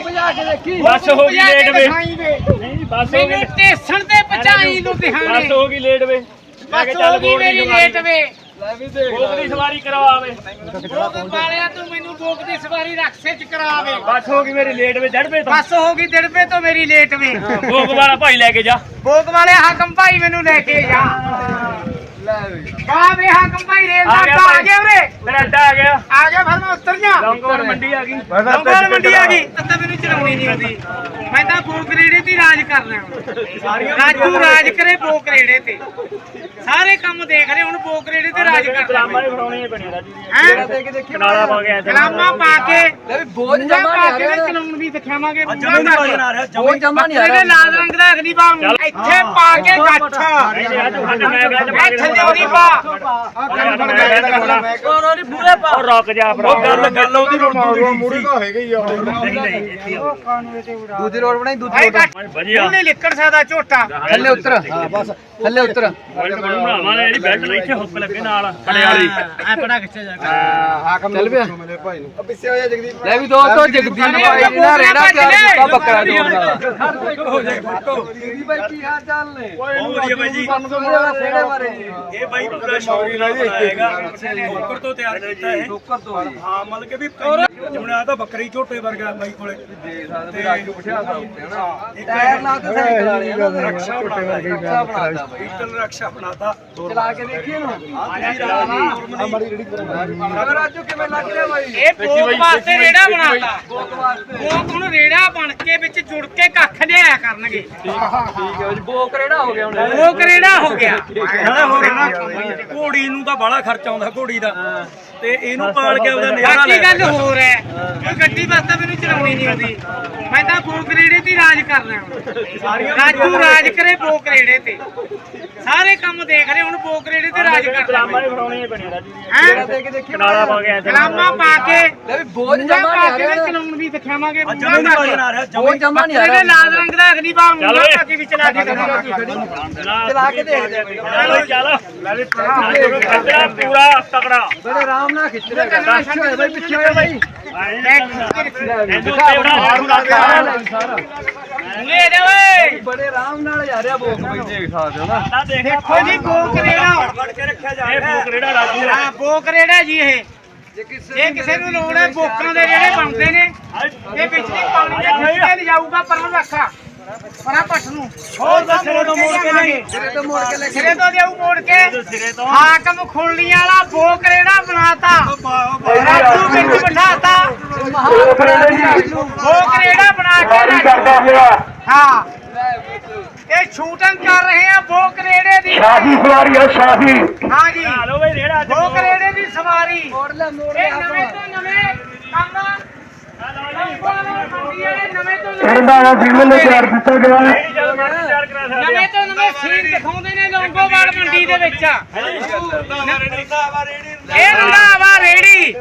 ਬਸ ਹੋ ਗਈ ਲੇਟ ਵੇ। ਦਿਖਾਈ ਵੇ ਨਹੀਂ ਬਸ ਹੋ ਮੈਨੂੰ ਗਈ ਸਟੇਸ਼ਨ ਤੇ ਪਹੁੰਚਾਈ ਬਸ ਲੁਧਿਆਣੇ ਹੋ ਗਈ ਲੇਟ ਵੇ। ਮੈਂ ਬਸ ਕਿਹਾ ਹੋ ਗਈ ਬੋਰਡ ਦੀ ਮੇਰੀ ਸਵਾਰੀ। ਲੇਟ ਵੇ। ਬੋਕ ਦੀ ਸਵਾਰੀ ਕਰਵਾਵੇ ਬੋਕ ਵਾਲਿਆ ਤੂੰ ਮੈਨੂੰ ਬੋਕ ਦੀ ਸਵਾਰੀ ਰਕਸ਼ੇ ਚ ਕਰਾਵੇ। ਬਸ ਹੋ ਗਈ ਮੇਰੀ ਲੇਟ ਵੇ ਚੜ੍ਹਵੇ ਤੋਂ। ਬਸ ਹੋ ਗਈ ਦਿੜਪੇ ਤੋਂ ਮੇਰੀ ਲੇਟ ਵੇ। ਬੋਕ ਵਾਲਾ ਭਾਈ ਲੈ ਕੇ ਜਾ। ਬੋਕ ਵਾਲੇ ਹਾਕਮ ਭਾਈ ਮੈਨੂੰ ਲੈ ਕੇ ਜਾ। ਵਾਹ ਵੇ। ਹਾਕਮ ਭਾਈ ਰੇਲ ਆ ਗਿਆ ਦਾ ਆ। ਗਿਆ ਉਰੇ ਤੇਰਾ ਅੱਡਾ ਆ ਗਿਆ। ਆ ਗਿਆ ਫਿਰ ਮੈਂ ਉਤਰ ਜਾ ਲੌਂਗੋਵਾਲ ਮੰਡੀ ਆ ਗਈ। ਲੰਗਰ ਮੰਡੀ ਆ ਗਈ। ਤਾਂ ਮੈਨੂੰ ਚਲਾਉਣੀ ਨਹੀਂ ਆਉਂਦੀ। ਮੈਂ ਤਾਂ ਬੋਕ ਰੇੜੇ ਤੇ ਹੀ ਰਾਜ ਕਰਨਾ ਹੁਣ ਰਾਜੂ ਰਾਜ ਕਰੇ ਬੋਕ ਰੇੜੇ ਤੇ। ਸਾਰੇ ਕੰਮ ਦੇਖ ਰਹੇ ਹੁਣ ਬੋਕ ਰੇੜੇ ਤੇ ਰਾਜ ਕਰਨਾ ਕਲਾਮਾਂ ਹੀ ਫੜਾਉਣੀਆਂ ਪੈਣੀਆਂ ਰਾਜੂ ਹੈ? ਕਨਾਲਾ ਪਾ ਗਿਆ ਕਲਾਮਾਂ ਪਾ ਕੇ। ਲੈ ਬੋਝ ਜਮਾ ਨਹੀਂ ਕੇ ਆ ਰਿਹਾ। ਚਲਾਉਣ ਵੀ ਦਿਖਾਵਾਂਗੇ। ਬੋਝ ਜਮਾ ਨਹੀਂ ਆ ਇਹਦੇ ਰਿਹਾ। ਲਾਲ ਰੰਗ ਦਾ ਅਗਨੀ ਬਾਗ ਇੱਥੇ ਪਾ ਕੇ ਗੱਠ। ਨਹੀਂ ਰਾਜੂ ਸਾਡੇ ਮੈਂ ਇਹ ਥੱਲੇ ਉਹਦੀ ਪਾ ਉਹ ਰੁਕ ਜਾ ਭਰਾ। ਗੱਲ ਗੱਲ ਉਹਦੀ ਮੁੜੀ ਤਾਂ ਹੈਗੇ ਹੀ ਆ। ਨਹੀਂ ਨਹੀਂ ਇੱਥੇ ਆ। ਦੂਜੀ ਰੋਡ ਬਣਾਈ ਦੂਜੀ ਭਾਈ ਰੋਡ ਵਧੀਆ। ਉਹਨੇ ਲਿਕੜ ਸਕਦਾ ਝੋਟਾ। ਥੱਲੇ ਉਤਰ। ਹਾਂ ਬਸ ਥੱਲੇ ਉਤਰ। ਬਣਾਵਾਂ ਜਿਹੜੀ ਬੈਲਟ ਇੱਥੇ ਹੁੱਕ ਲੱਗੇ ਨਾਲ ਖੜੇ ਵਾਲੀ। ਐ ਬੜਾ ਖਿੱਚਿਆ ਜਾ ਹਾਕਮ ਚੱਲ ਪਿਆ। ਮੇਰੇ ਭਾਈ ਨੂੰ। ਪਿੱਛੇ ਹੋ ਜਾ ਜਗਦੀਪ ਲੈ ਵੀ ਦੋਸਤੋ ਜਗਦੀਪ ਭਾਈ ਜੀ ਦਾ ਰੇੜਾ ਤਿਆਰ ਕੀਤਾ ਬੱਕਰਾ ਜੋੜ ਦਾ ਜਗਦੀਪ ਭਾਈ ਕੀ ਹਾਲ ਚਾਲ ਨੇ? ਬਹੁਤ ਵਧੀਆ ਬਾਈ ਜੀ। ਬਾਰੇ ਜੀ ਇਹ ਬਾਈ ਪੂਰਾ ਸ਼ੌਕੀ ਨਾਲ ਬਣਾਏਗਾ ਠੋਕਰ ਤੋਂ ਤਿਆਰ ਕੀਤਾ ਹੈ ਠੋਕਰ ਤੋਂ ਹਾਂ ਮਤਲਬ ਕਿ ਵੀ ਜਮਣਾ ਤਾਂ ਬੱਕਰੀ ਝੋਟੇ ਵਰਗਾ ਬਾਈ ਕੋਲੇ। ਦੇ ਸਕਦੇ ਵੀ ਰਾਜੂ ਬਿਠਾ ਸਕਦੇ ਹਨਾ। ਟਾਇਰ ਲਾ ਕੇ ਸਾਈਕਲ ਵਾਲੇ ਆ ਨਾ ਰਕਸ਼ਾ ਬਣਾਤਾ ਜੀ। ਰਕਸ਼ਾ ਬਣਾਤਾ ਬਾਈ ਵੀਕਲ ਰਕਸ਼ਾ ਬਣਾਤਾ। ਚਲਾ ਕੇ ਦੇਖੀਏ ਨੂੰ। ਮਾੜੀ ਰੇੜੀ ਅਗਰ ਰਾਜੂ ਕਿਵੇਂ ਲੱਗ ਰਿਹਾ ਬਾਈ? ਇਹ ਬੋਕ ਵਾਸਤੇ ਰੇੜਾ ਬਣਾਤਾ। ਬੋਕ ਵਾਸਤੇ। ਬੋਕ ਹੁਣ ਰੇੜਾ ਬਣ ਕੇ ਵਿੱਚ ਜੁੜ ਕੇ ਕੱਖ ਲਿਆਇਆ ਕਰਨਗੇ। ਠੀਕ ਹੈ ਜੀ ਬੋਕ ਰੇੜਾ ਹੋ ਗਿਆ ਹੁਣ। ਬੋਕ ਰੇੜਾ ਹੋ ਗਿਆ। ਨਾਲੇ ਹੋਰ ਨਾ ਘੋੜੀ ਨੂੰ ਤਾਂ ਬਾਹਲਾ ਖਰਚਾ ਆਉਂਦਾ ਘੋੜੀ ਦਾ। ਤੇ ਇਹਨੂੰ ਪਾਲ ਕੇ ਉਹਦਾ ਨਿਆਣਾ ਬਾਕੀ ਗੱਲ ਹੋਰ ਹੈ ਕੋਈ ਗੱਡੀ ਬਸ ਤਾਂ ਮੈਨੂੰ ਚਲਾਉਣੀ ਨਹੀਂ ਆਉਂਦੀ। ਮੈਂ ਤਾਂ ਬੋਕ ਰੇੜੇ ਤੇ ਰਾਜ ਕਰਨਾ ਹੁਣ ਰਾਜੂ ਰਾਜ ਕਰੇ ਬੋਕ ਰੇੜੇ ਤੇ। ਸਾਰੇ ਕੰਮ ਦੇਖ ਰਹੇ ਹੁਣ ਬੋਕ ਰੇੜੇ ਤੇ ਰਾਜ ਕਰਨਾ ਕਲਾਮਾਂ ਹੀ ਫੜਾਉਣੀਆਂ ਪੈਣੀਆਂ ਰਾਜੂ ਹੈ? ਦੇ ਕੇ ਕਨਾਲਾ ਪਾ ਪਾ ਕੇ ਲੈ ਵੀ ਬੋਝ ਜਮਾ ਪਾ ਨਹੀਂ ਆ ਰਿਹਾ। ਚਲਾਉਣ ਵੀ ਦਿਖਾਵਾਂਗੇ। ਜਮੀ। ਵਜਨ ਆ ਰਿਹਾ ਬੋਝ ਜਮਾ ਨਹੀਂ ਆ ਰਿਹਾ। ਲਾਲ ਰੰਗ ਦਾ ਅਗਨੀ ਓਏ। ਮੁੰਡਾ ਵੀ ਚਲਾ ਕੇ ਚਲਾ ਕੇ ਦੇਖਦੇ ਆ ਚਲੋ। ਚੱਲ ਲੈ। ਵੀ ਪੂਰਾ ਤਕੜਾ ਬੜੇ ਆਰਾਮ ਨਾਲ ਖਿੱਚ ਰਿਹਾ ਪਿੱਛੇ ਹੋਇਆ ਬਾਈ ਪਿੱਛੇ ਹੋਇਆ ਬਾਈ। ਇਹਨੂੰ ਤੇ ਬੜਾ ਝਾੜੂ ਲਾ ਕੇ ਸਾਰਾ। ਲੈ ਜਾ ਓਏ। ਬੜੇ ਆਰਾਮ ਨਾਲ ਜਾ ਰਿਹਾ ਬੋਕ ਬਾਈ ਦੇਖ ਸਕਦੇ ਹੋ ਨਾ। ਨਾ ਦੇਖ। ਦੇਖੋ ਜੀ ਬੋਕ ਰੇੜਾ। ਫੜ ਕੇ ਰੱਖਿਆ ਜਾ ਇਹ ਫੂਕ ਰੇੜਾ ਰਾਜੂ ਹਾਂ ਬੋਕ ਰੇੜਾ ਜੀ ਇਹ। ਜੇ ਕਿਸੇ ਨੂੰ ਲੋੜ ਹੈ ਬੋਕਾਂ ਦੇ ਜਿਹੜੇ ਬਣਦੇ ਨੇ। ਇਹ ਵਿੱਚ ਦੀ ਪਾਣੀ ਦੇ ਖਿੱਚ ਕੇ ਲਿਜਾਊਗਾ ਪਰਾਂ ਰੱਖਾ। ਪਰਾਂ ਪੱਟ ਨੂੰ। ਹੋਰ ਦਾ ਸਿਰੇ ਤੋਂ ਮੋੜ ਕੇ ਨਹੀਂ ਸਿਰੇ ਤੋਂ ਮੋੜ ਕੇ ਲੈ ਕੇ ਸਿਰੇ ਤੋਂ ਦੇਊ ਮੋੜ ਕੇ। ਸਿਰੇ ਤੋਂ ਹਾਕਮ ਖੁਰਲੀਆਂ ਵਾਲਾ ਬੋਕ ਰੇੜਾ ਬਣਾਤਾ। ਰਾਜੂ ਵਿੱਚ ਬਿਠਾਤਾ। ਬੋਕ ਰੇੜਾ ਬਣਾ ਕੇ ਰਾਜੂ ਹਾਂ। ਇਹ ਸ਼ੂਟਿੰਗ ਕਰ ਰਹੇ ਆ ਬੋਕ ਰੇੜੇ ਦੀ। ਸ਼ਾਹੀ ਸਵਾਰੀ ਆ ਸ਼ਾਹੀ। ਹਾਂ ਜੀ। ਹਲੋ ਬਈ ਰੇੜਾ ਅੱਜ ਬੋਕ ਰੇੜੇ ਦੀ ਸਵਾਰੀ। ਮੋੜ ਲੈ ਮੋੜ ਇਹ ਲੈ ਨਵੇਂ ਤੋਂ ਨਵੇਂ ਕੰਮ ਨਵੇਂ ਇਹਨਾਂ ਦਾ ਤਿਆਰ ਕੀਤਾ ਗਿਆ। ਹੈ ਨਵੇਂ ਤੋਂ ਨਵੇਂ ਸੀਨ ਦਿਖਾਉਂਦੇ ਨੇ ਲੌਂਗੋਵਾਲ ਮੰਡੀ ਦੇ ਵਿੱਚ। ਇਹ ਰੰਧਾਵਾ ਰੇੜੀ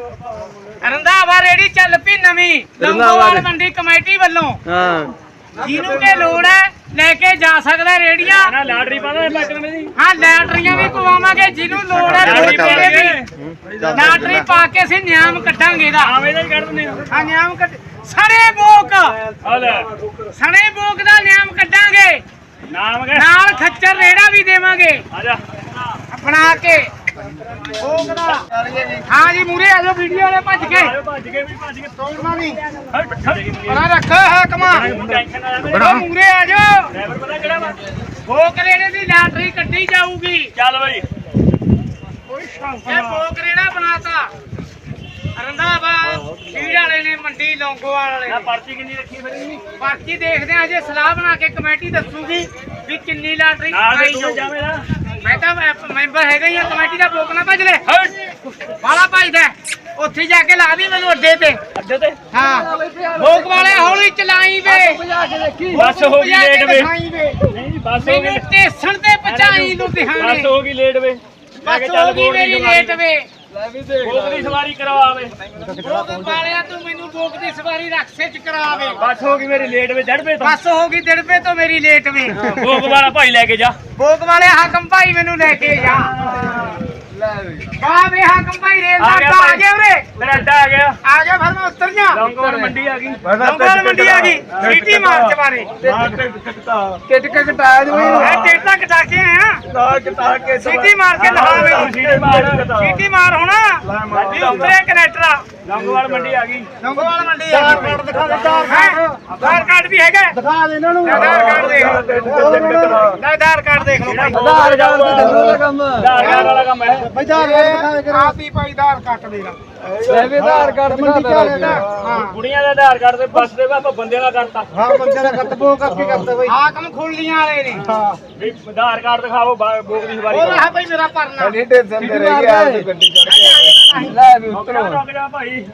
ਰੰਧਾਵਾ ਰੇੜੀ ਚੱਲ ਪਈ ਨਵੀਂ। ਲੌਂਗੋਵਾਲ ਮੰਡੀ ਕਮੇਟੀ ਵੱਲੋਂ। ਹਾਂ। ਜਿਹਨੂੰ ਕਿ ਲੋੜ ਹੈ ਲੈ ਕੇ ਜਾ ਸਕਦਾ ਰੇੜੀਆਂ। ਨਾ ਲਾਟਰੀ ਪਾਦਾ ਰਵੇਂ ਦੀ ਹਾਂ ਲੈਟਰੀਆਂ ਵੀ ਪਵਾਵਾਂਗੇ ਜਿਹਨੂੰ ਲੋੜ ਹੈ ਲਾਟਰੀ ਪਾ ਰੇੜੇ ਕੇ। ਦੀ ਲਾਟਰੀ ਪਾ ਕੇ ਅਸੀਂ ਨਿਆਮ ਕੱਢਾਂਗੇ ਇਹਦਾ। ਆਵੇਂ ਦਾ ਹੀ ਕੱਢ ਦਿੰਦੇ ਹਾਂ। ਨਿਆਮ ਕੱਢ ਸਣੇ ਬੋਕ। ਆ ਲੈ। ਸਣੇ ਬੋਕ ਦਾ ਨਿਆਮ ਕੱਢਾਂਗੇ। ਨਾਮ ਨਾਲ ਖੱਚਰ ਰੇੜਾ ਵੀ ਦੇਵਾਂਗੇ। ਆ ਜਾ। ਬਣਾ ਕੇ। ਦਾ ਹਾਂ ਜੀ ਮੂਰੇ ਆ ਜਾਓ ਵੀਡੀਓ ਵਾਲੇ ਭੱਜ ਕੇ। ਭੱਜ ਕੇ ਵੀ ਭੱਜ ਕੇ ਤੋੜਨਾ ਰੱਖ ਬੜਾ ਮੂਰੇ ਆ ਜਾਓ। ਡਰਾਈਵਰ ਪਤਾ ਕਿਹੜਾ ਵਾ ਦੀ ਲਾਟਰੀ ਕੱਢੀ ਜਾਊਗੀ। ਚੱਲ ਬਈ। ਇਹ ਰੇੜਾ ਬਣਾਤਾ। ਰੰਧਾਵਾ ਸੀੜ ਵਾਲੇ ਨੇ ਮੰਡੀ ਲੌਂਗੋਵਾਲ ਵਾਲੇ ਨੇ। ਪਰਚੀ ਕਿੰਨੀ ਰੱਖੀ ਫਿਰ? ਬਾਕੀ ਦੇਖਦੇ ਆ ਜੇ ਸਲਾਹ ਬਣਾ ਕੇ ਕਮੇਟੀ ਦੱਸੂਗੀ ਵੀ ਕਿੰਨੀ ਲਾਟਰੀ ਨਾਲ ਤੇ ਪਾਈ ਤੂੰ ਜਾਊ। ਜਾਵੇਂ ਨਾ ਮੈਂ ਤਾਂ ਮੈਂ- ਮੈਂਬਰ ਹੈਗਾ ਹੀ ਆ ਕਮੇਟੀ ਦਾ ਬੋਕ ਨਾ ਭੱਜ ਲੈ। ਬਾਲਾ ਭੱਜਦਾ ਉੱਥੇ ਜਾ ਕੇ ਲਾ ਦੀ ਮੈਨੂੰ ਅੱਡੇ ਤੇ। ਅੱਡੇ ਤੇ? ਹਾਂ। ਬੋਕ ਵਾਲੇ ਹੌਲੀ ਚਲਾਈ ਵੇ। ਬਸ ਹੋ ਗਈ ਭਜਾ ਕੇ ਲੇਟ ਵੇ। ਦਿਖਾਈ ਵੇ। ਨਹੀਂ ਬਸ ਹੋ ਮੈਨੂੰ ਗਈ ਸਟੇਸ਼ਨ ਤੇ ਪਹੁੰਚਾਈ ਲੁਧਿਆਣੇ ਬਸ ਹੋ ਗਈ ਲੇਟ ਵੇ। ਮੈਂ ਬਸ ਕਿਹਾ ਹੋ ਚੱਲ ਗਈ ਬੋਰਡ ਦੀ ਮੇਰੀ ਸਵਾਰੀ ਲੇਟ ਵੇ। ਲੈ ਵੀ ਦੇਖ ਬੋਕ ਦੀ ਸਵਾਰੀ ਕਰਵਾਵੇ ਬੋਕ ਵਾਲਿਆ ਤੂੰ ਮੈਨੂੰ ਬੋਕ ਦੀ ਸਵਾਰੀ ਰਕਸ਼ੇ ਚ ਕਰਾਵੇ। ਬਸ ਹੋ ਗਈ ਮੇਰੀ ਲੇਟ ਵੇ ਚੜ੍ਹਵੇ ਤੋਂ। ਬਸ ਹੋ ਗਈ ਦਿੜਪੇ ਤੋਂ ਮੇਰੀ ਲੇਟ ਵੇ ਬੋਕ ਵਾਲਾ ਭਾਈ ਲੈ ਕੇ ਜਾ। ਬੋਕ ਵਾਲੇ ਹਾਕਮ ਭਾਈ ਮੈਨੂੰ ਲੈ ਕੇ ਜਾ। ਲੈ ਵੀ। ਵਾਹ ਵੇ ਹਾਕਮ ਭਾਈ ਰੇਲ ਆ ਦਾ ਗਿਆ ਆ ਭਾਈ। ਗਿਆ ਉਰੇ। ਬਰੇਡਾ ਆ ਗਿਆ। ਆ ਜਾ ਫਿਰ ਮੈਂ ਉਤਰ ਜਾ ਲੌਂਗੋਵਾਲ ਮੰਡੀ ਆ ਗਈ। ਲੰਗਰ ਮੰਡੀ ਆ ਗਈ। ਸੀਟੀ ਮਾਰ ਚਵਾਰੇ ਟਿਟਕ ਕਟਾਇਆ ਜੀ ਮੈਂ ਟਿਕਟਾਂ ਕਟਾ ਕੇ ਆਇਆ। ਸੀਟੀ ਮਾਰ ਕੇ ਲਹਾ ਮੈਨੂੰ ਸੀਟੇ ਮਾਰ ਸੀਟੀ ਮਾਰ ਹੁਣ। ਵੀ ਉਤਰੇ ਕਨੈਕਟਰ। ਲੌਂਗੋਵਾਲ ਮੰਡੀ ਆ ਗਈ। ਲੰਗੋਵਾਲ ਮੰਡੀ ਆ ਕਾਰਡ ਦਿਖਾ ਦੇ ਆਧਾਰ ਕਾਰਡ ਵੀ ਹੈਗਾ। ਦਿਖਾ ਦੇ ਇਹਨਾਂ ਨੂੰ। ਆਧਾਰ ਕਾਰਡ ਦੇਖ ਲੈ ਆਧਾਰ ਕਾਰਡ ਦੇਖ ਲਓ ਭਾਈ। ਆਧਾਰ ਕਾਰਡ ਦਾ ਕੰਮ ਆਧਾਰ ਕਾਰਡ ਵਾਲਾ ਕੰਮ ਹੈ। ਆਪ ਹੀ ਭਾਈ ਆਧਾਰ ਕਾਰਡ ਦੇਗਾ ਲੈ ਵੀ ਆਧਾਰ ਕਾਰਡ ਦਿਖਾ ਦੇ ਹਾਂ ਕੁੜੀਆਂ ਦਾ। ਆਧਾਰ ਕਾਰਡ ਤੇ ਬੱਸ ਦੇ ਆਪਾਂ ਬੰਦਿਆਂ ਦਾ ਕਰਤਾ। ਹਾਂ ਬੰਦੇ ਦਾ ਕੱਟ ਬੋ ਕਰਕੇ ਕਰਦਾ ਬਈ। ਹਾਕਮ ਖੁੱਲੀਆਂ ਵਾਲੇ ਨੇ। ਵੀ ਆਧਾਰ ਕਾਰਡ ਦਿਖਾਓ ਬੋਕ ਦੀ ਸਵਾਰੀ ਉਹ ਰਹਾ ਭਾਈ ਮੇਰਾ ਪਰਨਾ। ਨਹੀਂ ਟੈਨਸ਼ਨ ਤੇ ਰਹੀ ਆ ਗੱਡੀ ਚੜ ਕੇ ਲੈ ਵੀ ਉਤਰੋ। ਰੁਕ ਜਾ ਭਾਈ